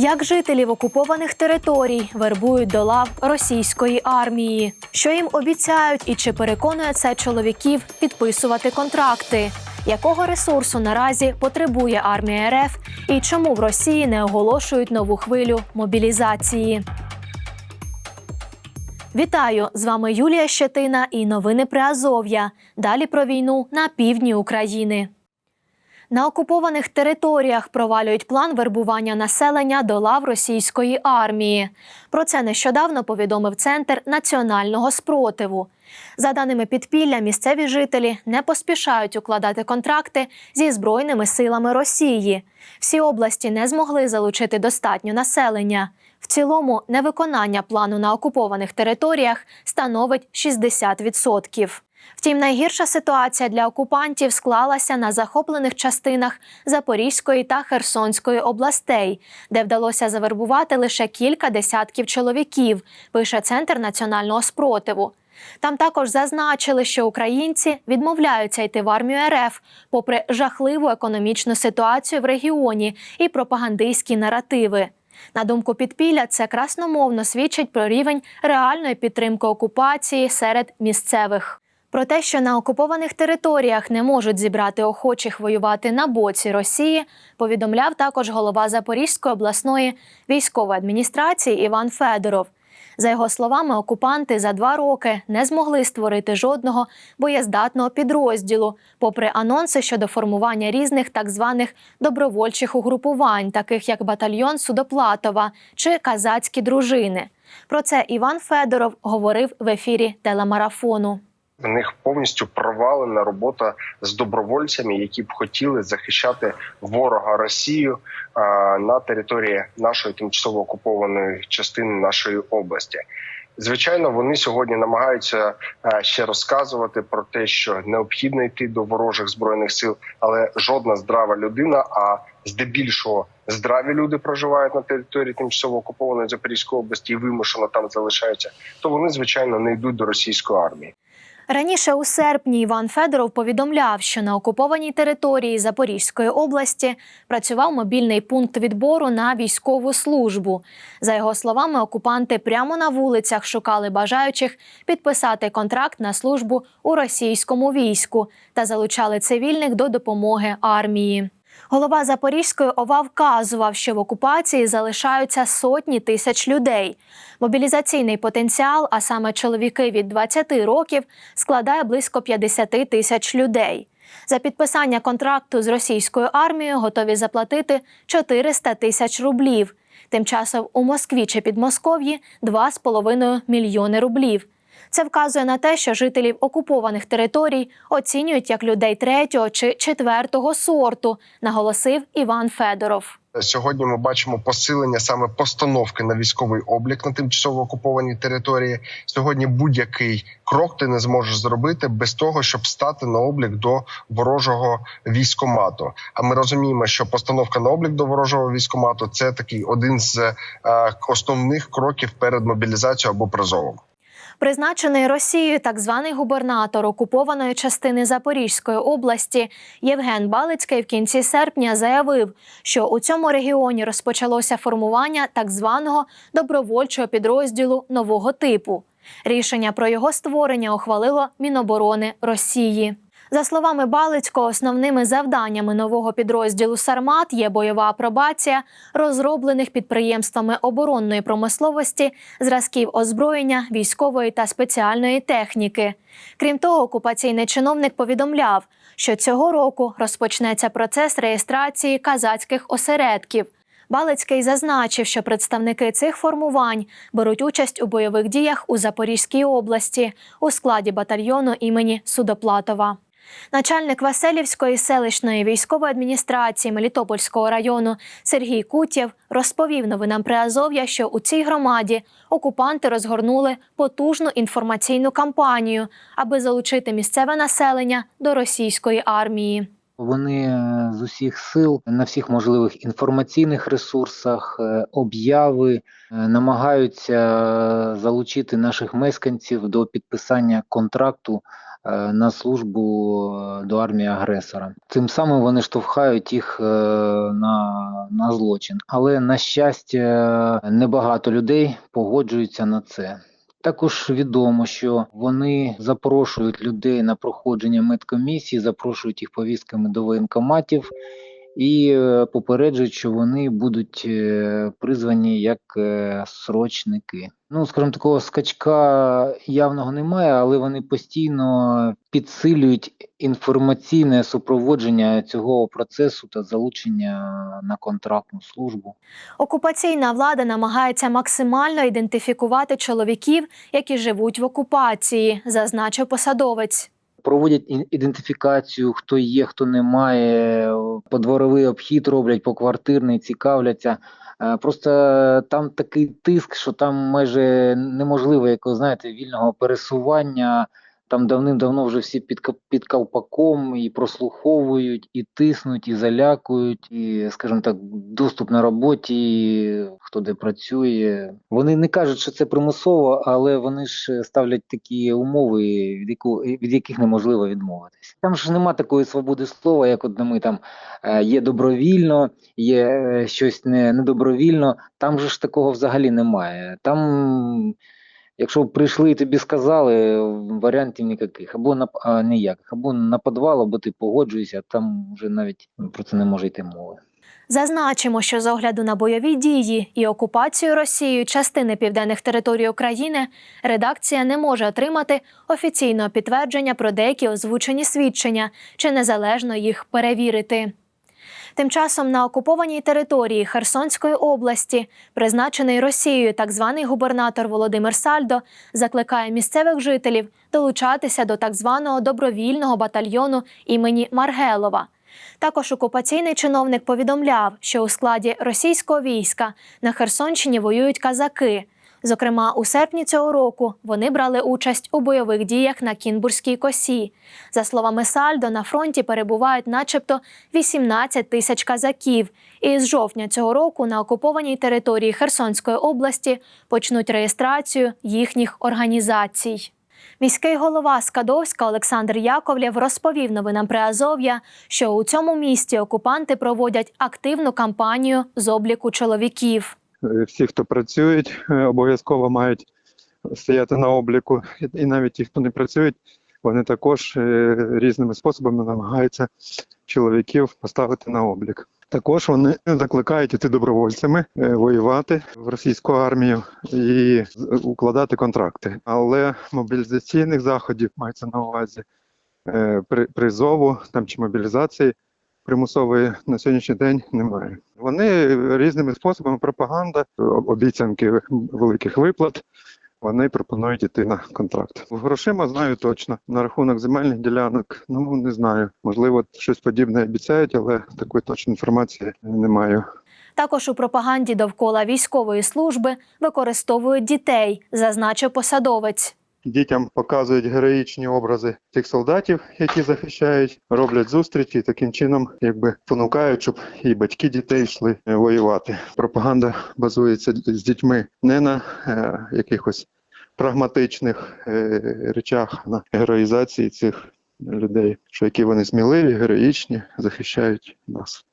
Як жителів окупованих територій вербують до лав російської армії, що їм обіцяють і чи переконує це чоловіків підписувати контракти? Якого ресурсу наразі потребує армія РФ і чому в Росії не оголошують нову хвилю мобілізації? Вітаю! З вами Юлія Щетина і новини Приазов'я. Далі про війну на півдні України. На окупованих територіях провалюють план вербування населення до лав російської армії. Про це нещодавно повідомив Центр національного спротиву. За даними підпілля, місцеві жителі не поспішають укладати контракти зі збройними силами Росії. Всі області не змогли залучити достатньо населення. В цілому, невиконання плану на окупованих територіях становить 60%. Втім, найгірша ситуація для окупантів склалася на захоплених частинах Запорізької та Херсонської областей, де вдалося завербувати лише кілька десятків чоловіків, пише Центр національного спротиву. Там також зазначили, що українці відмовляються йти в армію РФ, попри жахливу економічну ситуацію в регіоні і пропагандистські наративи. На думку підпілля, це красномовно свідчить про рівень реальної підтримки окупації серед місцевих. Про те, що на окупованих територіях не можуть зібрати охочих воювати на боці Росії, повідомляв також голова Запорізької обласної військової адміністрації Іван Федоров. За його словами, окупанти за два роки не змогли створити жодного боєздатного підрозділу, попри анонси щодо формування різних так званих добровольчих угрупувань, таких як батальйон Судоплатова чи казацькі дружини. Про це Іван Федоров говорив в ефірі телемарафону. В них повністю провалена робота з добровольцями, які б хотіли захищати ворога Росію на території нашої тимчасово окупованої частини нашої області. Звичайно, вони сьогодні намагаються ще розказувати про те, що необхідно йти до ворожих збройних сил, але жодна здрава людина, а здебільшого здраві люди проживають на території тимчасово окупованої Запорізької області і вимушено там залишаються. То вони звичайно не йдуть до російської армії. Раніше у серпні Іван Федоров повідомляв, що на окупованій території Запорізької області працював мобільний пункт відбору на військову службу. За його словами, окупанти прямо на вулицях шукали бажаючих підписати контракт на службу у російському війську та залучали цивільних до допомоги армії. Голова Запорізької ОВА вказував, що в окупації залишаються сотні тисяч людей. Мобілізаційний потенціал, а саме чоловіки від 20 років, складає близько 50 тисяч людей. За підписання контракту з російською армією готові заплатити 400 тисяч рублів. Тим часом у Москві чи Підмосков'ї 2,5 мільйони рублів. Це вказує на те, що жителів окупованих територій оцінюють як людей третього чи четвертого сорту, наголосив Іван Федоров. Сьогодні ми бачимо посилення саме постановки на військовий облік на тимчасово окупованій території. Сьогодні будь-який крок ти не зможеш зробити без того, щоб стати на облік до ворожого військомату. А ми розуміємо, що постановка на облік до ворожого військомату це такий один з е, основних кроків перед мобілізацією або призовом. Призначений Росією так званий губернатор окупованої частини Запорізької області Євген Балицький в кінці серпня заявив, що у цьому регіоні розпочалося формування так званого добровольчого підрозділу нового типу. Рішення про його створення ухвалило Міноборони Росії. За словами Балицького, основними завданнями нового підрозділу Сармат є бойова апробація розроблених підприємствами оборонної промисловості зразків озброєння, військової та спеціальної техніки. Крім того, окупаційний чиновник повідомляв, що цього року розпочнеться процес реєстрації казацьких осередків. Балицький зазначив, що представники цих формувань беруть участь у бойових діях у Запорізькій області у складі батальйону імені Судоплатова. Начальник Васильівської селищної військової адміністрації Мелітопольського району Сергій Кутєв розповів новинам Приазов'я, що у цій громаді окупанти розгорнули потужну інформаційну кампанію, аби залучити місцеве населення до російської армії. Вони е, з усіх сил на всіх можливих інформаційних ресурсах, е, обяви е, намагаються залучити наших мешканців до підписання контракту на службу е, до армії агресора. Цим самим вони штовхають їх е, на, на злочин. Але на щастя, небагато людей погоджуються на це. Також відомо, що вони запрошують людей на проходження медкомісії, запрошують їх повістками до воєнкоматів і е, попереджують, що вони будуть е, призвані як е, срочники. Ну, скажімо, такого скачка явного немає, але вони постійно підсилюють інформаційне супроводження цього процесу та залучення на контрактну службу. Окупаційна влада намагається максимально ідентифікувати чоловіків, які живуть в окупації, зазначив посадовець. Проводять ідентифікацію, хто є, хто немає, подворовий обхід роблять, поквартирний, цікавляться. Е, Просто там такий тиск, що там майже неможливо, як ви знаєте, вільного пересування. Там давним-давно вже всі під, під колпаком і прослуховують, і тиснуть, і залякують, і, скажімо так, доступ на роботі, хто де працює. Вони не кажуть, що це примусово, але вони ж ставлять такі умови, від, яку, від яких неможливо відмовитись. Там ж нема такої свободи слова, як от ми там е, є добровільно, є е, щось не, недобровільно. Там же ж такого взагалі немає. Там Якщо прийшли і тобі сказали, варіантів ніяких, або на а, ніяких, або на підвал, або ти погоджуєшся, там вже навіть про це не може йти мови. Зазначимо, що з огляду на бойові дії і окупацію Росією частини південних територій України редакція не може отримати офіційного підтвердження про деякі озвучені свідчення чи незалежно їх перевірити. Тим часом на окупованій території Херсонської області, призначений Росією так званий губернатор Володимир Сальдо, закликає місцевих жителів долучатися до так званого добровільного батальйону імені Маргелова. Також окупаційний чиновник повідомляв, що у складі російського війська на Херсонщині воюють казаки. Зокрема, у серпні цього року вони брали участь у бойових діях на Кінбурзькій косі. За словами Сальдо, на фронті перебувають начебто 18 тисяч казаків. І з жовтня цього року на окупованій території Херсонської області почнуть реєстрацію їхніх організацій. Міський голова Скадовська Олександр Яковлєв розповів новинам Приазов'я, що у цьому місті окупанти проводять активну кампанію з обліку чоловіків. Е, всі, хто працюють, е, обов'язково мають стояти на обліку. І- навіть ті, хто не працюють, вони також е, різними способами намагаються чоловіків поставити на облік. Також вони закликають іти добровольцями воювати в російську армію і укладати контракти. Але мобілізаційних заходів мається на увазі при- призову там чи мобілізації примусової на сьогоднішній день немає. Вони різними способами пропаганда, обіцянки великих виплат. Вони пропонують іти на контракт. Грошима знаю точно. На рахунок земельних ділянок, ну не знаю. Можливо, щось подібне обіцяють, але такої точної інформації не маю. Також у пропаганді довкола військової служби використовують дітей, зазначив посадовець. Дітям показують героїчні образи тих солдатів, які захищають, роблять зустрічі, таким чином, якби понукають, щоб і батьки дітей йшли е, воювати. Пропаганда базується з дітьми не на е, якихось прагматичних е, речах, на героїзації цих людей, що які вони сміливі, героїчні, захищають нас.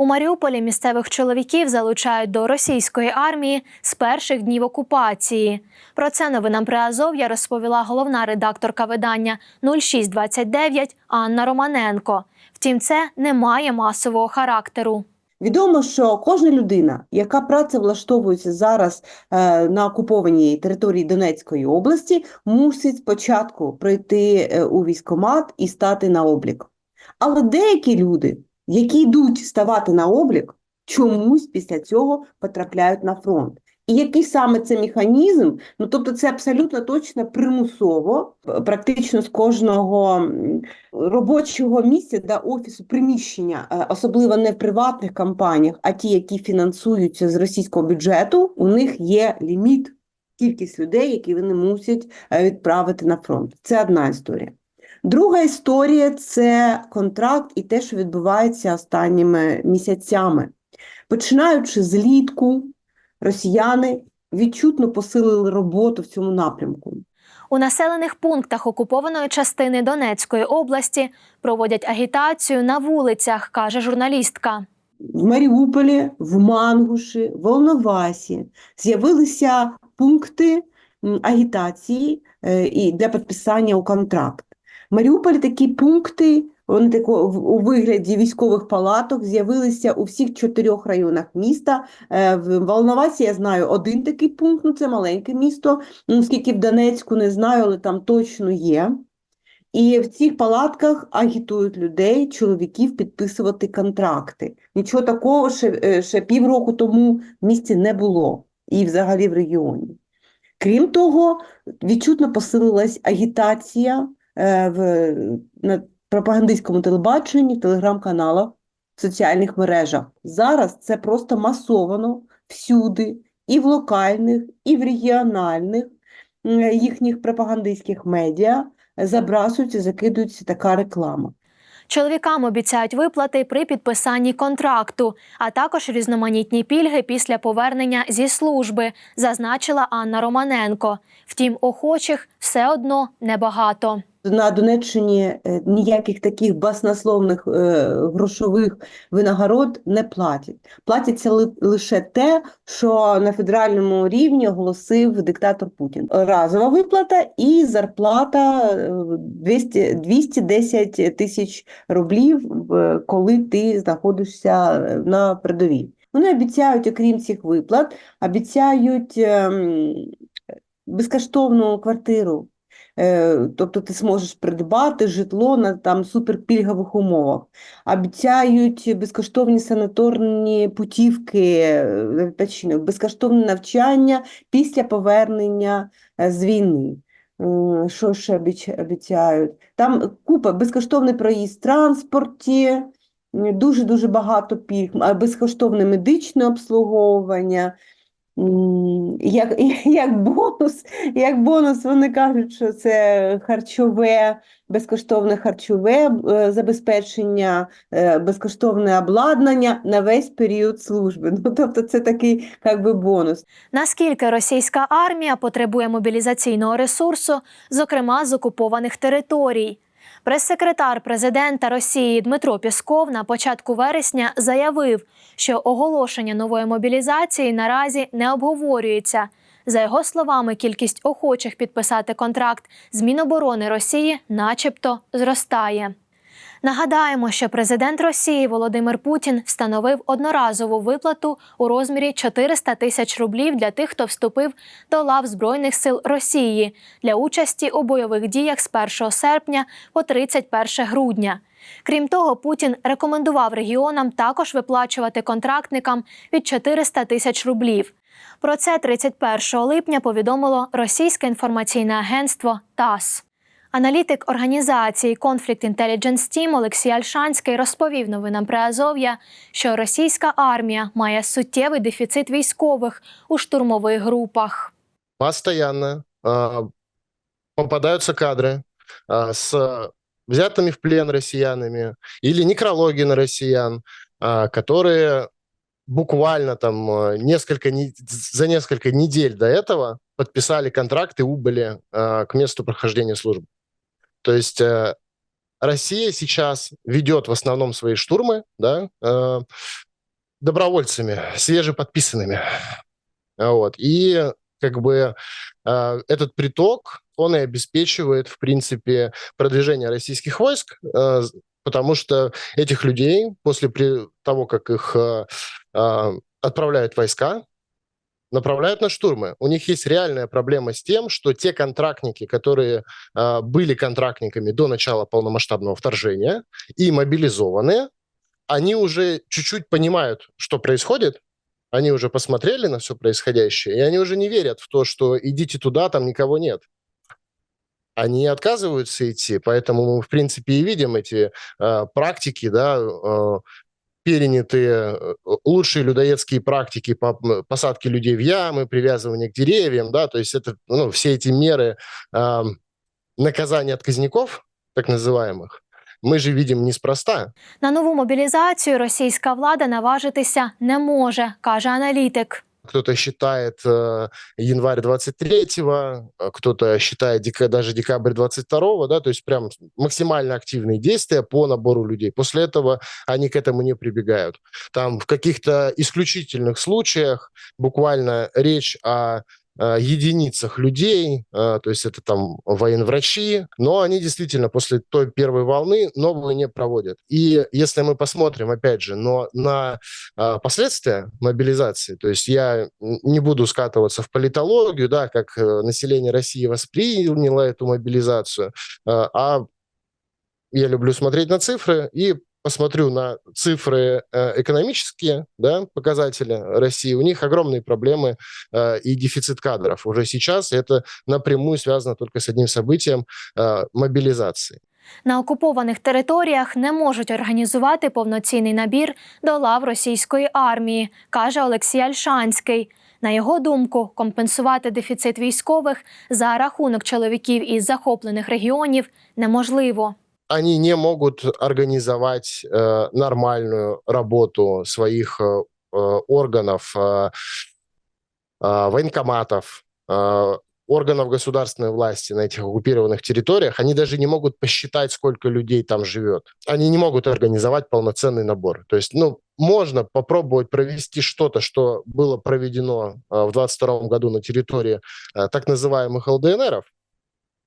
У Маріуполі місцевих чоловіків залучають до російської армії з перших днів окупації. Про це новинам Приазов'я розповіла головна редакторка видання 0629 Анна Романенко. Втім, це не має масового характеру. Відомо, що кожна людина, яка працевлаштовується зараз е, на окупованій території Донецької області, мусить спочатку пройти е, у військкомат і стати на облік. Але деякі люди, які йдуть ставати на облік, чомусь після цього потрапляють на фронт. І який саме це механізм? Ну тобто, це абсолютно точно примусово, практично з кожного робочого місця да, офісу приміщення, е, особливо не в приватних компаніях, а ті, які фінансуються з російського бюджету, у них є ліміт, кількість людей, які вони мусять е, відправити на фронт. Це одна історія. Друга історія це контракт і те, що відбувається останніми місяцями. Починаючи з літку, росіяни відчутно посилили роботу в цьому напрямку. У населених пунктах окупованої частини Донецької області проводять агітацію на вулицях, каже журналістка. В Маріуполі, в Мангуші, в Волновасі з'явилися пункти агітації е, і для підписання у контракт. В Маріуполі такі пункти, вони тако, у вигляді військових палаток з'явилися у всіх чотирьох районах міста. Е, В Волновасі я знаю один такий пункт, ну це маленьке місто, ну, скільки в Донецьку не знаю, але там точно є. І в цих палатках агітують людей, чоловіків підписувати контракти. Нічого такого ще, е, ще півроку тому в місті не було і взагалі в регіоні. Крім того, відчутно посилилась агітація в, на пропагандистському телебаченні, в телеграм-каналах, в соціальних мережах. Зараз це просто масовано всюди, і в локальних, і в регіональних їхніх пропагандистських медіа забрасується, закидується така реклама. Чоловікам обіцяють виплати при підписанні контракту, а також різноманітні пільги після повернення зі служби, зазначила Анна Романенко. Втім, охочих все одно небагато. На Донеччині е, ніяких таких баснословних е, грошових винагород не платять. Платиться ли- лише те, що на федеральному рівні оголосив диктатор Путін. Разова виплата і зарплата е, 200, 210 тисяч рублів, е, коли ти знаходишся е, на передовій. Вони обіцяють, окрім цих виплат, обіцяють ем, безкоштовну квартиру. Е, Тобто ти зможеш придбати житло на там суперпільгових умовах. Обіцяють безкоштовні санаторні путівки е, безкоштовне навчання після повернення е, з війни. Що ще обіцяють? Там купа безкоштовний проїзд в транспорті, дуже-дуже багато пільг, безкоштовне медичне обслуговування. Як, як бонус, як бонус вони кажуть, що це харчове, безкоштовне харчове е, забезпечення, е, безкоштовне обладнання на весь період служби. Ну, тобто це такий як би бонус. Наскільки російська армія потребує мобілізаційного ресурсу, зокрема з окупованих територій? Прес-секретар президента Росії Дмитро Пісков на початку вересня заявив, що оголошення нової мобілізації наразі не обговорюється. За його словами, кількість охочих підписати контракт з Міноборони Росії, начебто, зростає. Нагадаємо, що президент Росії Володимир Путін встановив одноразову виплату у розмірі 400 тисяч рублів для тих, хто вступив до лав Збройних сил Росії для участі у бойових діях з 1 серпня по 31 грудня. Крім того, Путін рекомендував регіонам також виплачувати контрактникам від 400 тисяч рублів. Про це 31 липня повідомило російське інформаційне агентство ТАСС. Аналітик організації Conflict Intelligence Team Олексій Альшанський розповів новинам Приазов'я, що російська армія має суттєвий дефіцит військових у штурмових групах. постоянно а, попадаются кадры а, с взятыми в плен россиянами или некрологи на россиян, а, которые буквально там а, несколько не- за несколько недель до этого подписали контракт и убыли а, к месту прохождения службы. То есть а, Россия сейчас ведет в основном свои штурмы да, а, добровольцами, свежеподписанными. Вот. И как бы э, этот приток, он и обеспечивает, в принципе, продвижение российских войск, э, потому что этих людей после того, как их э, э, отправляют войска, направляют на штурмы. У них есть реальная проблема с тем, что те контрактники, которые э, были контрактниками до начала полномасштабного вторжения и мобилизованы, они уже чуть-чуть понимают, что происходит, они уже посмотрели на все происходящее, и они уже не верят в то, что идите туда, там никого нет. Они отказываются идти, поэтому мы, в принципе, и видим эти э, практики, да, э, перенятые э, лучшие людоедские практики по м, посадке людей в ямы, привязывание к деревьям, да, то есть это, ну, все эти меры э, наказания отказников, так называемых, мы же видим неспроста. На нову мобілізацію російська влада наважитися не може, каже аналітик. Кто-то считает э, январь 23-го, э, кто-то считает дека- даже декабрь 22-го, да, то есть прям максимально активные действия по набору людей. После этого они к этому не прибегают. Там в каких-то исключительных случаях буквально речь о единицах людей, э, то есть это там военврачи, но они действительно после той первой волны новую не проводят. И если мы посмотрим, опять же, но на э, последствия мобилизации, то есть я не буду скатываться в политологию, да, как э, население России восприняло эту мобилизацию, а я люблю смотреть на цифры и посмотрю на цифры э, экономические да, показатели России, у них огромные проблемы э, и дефицит кадров уже сейчас. и Это напрямую связано только с одним событием э, мобилизации. На окупованих територіях не можуть організувати повноцінний набір до лав російської армії, каже Олексій Альшанський. На його думку, компенсувати дефіцит військових за рахунок чоловіків із захоплених регіонів неможливо. Они не могут организовать э, нормальную работу своих э, э, органов, э, э, военкоматов, э, органов государственной власти на этих оккупированных территориях, они даже не могут посчитать, сколько людей там живет. Они не могут организовать полноценный набор. То есть, ну, можно попробовать провести что-то, что было проведено э, в 22 году на территории э, так называемых ЛДНРов,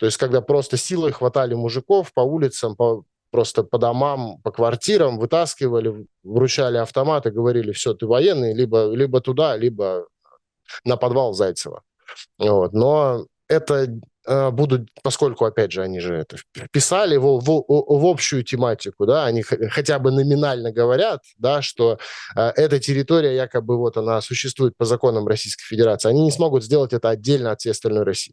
то есть когда просто силой хватали мужиков по улицам, по, просто по домам, по квартирам, вытаскивали, вручали автоматы, говорили, все, ты военный, либо, либо туда, либо на подвал Зайцева. Вот. Но это э, будут, поскольку, опять же, они же это вписали в, в, в общую тематику, да, они хотя бы номинально говорят, да, что э, эта территория якобы вот она существует по законам Российской Федерации, они не смогут сделать это отдельно от всей остальной России.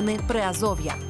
Новини Приазов'я.